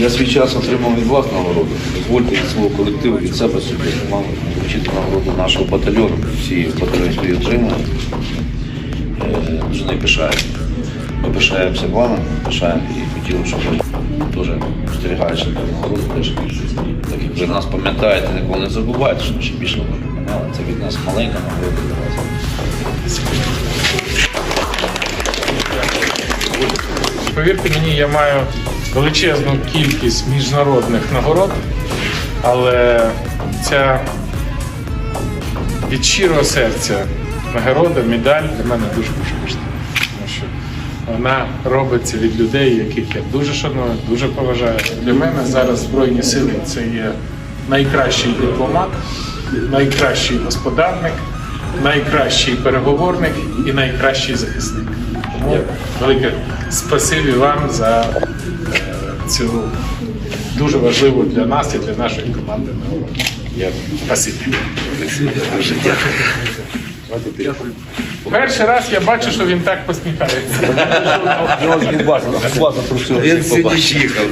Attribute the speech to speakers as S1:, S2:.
S1: Я свій час отримав від вас нагороду. Дозвольте від свого колективу, від себе собі вам вручити нагороду нашого батальйону. Всі батальйонські отримали. Е, Дуже не пишаємо. Ми пишаємося вами, пишаємо і хотіли, щоб ви теж спостерігаючи нагороду, теж так як ви нас пам'ятаєте, ніколи не забувайте, що ми ще більше не пам'ятали. Це від нас маленька нагорода для вас.
S2: Повірте мені, я маю величезну кількість міжнародних нагород, але ця від щирого серця нагорода, медаль для мене дуже дуже важлива. Тому що вона робиться від людей, яких я дуже шаную, дуже поважаю. Для мене зараз Збройні сили це є найкращий дипломат, найкращий господарник, найкращий переговорник і найкращий захисник. Тому велике спасибі вам за е, цю дуже важливу для нас і для нашої команди. Спасибі. Перший раз я бачу, що він так посміхається.
S1: Бачив.
S3: Він сьогодні їхав.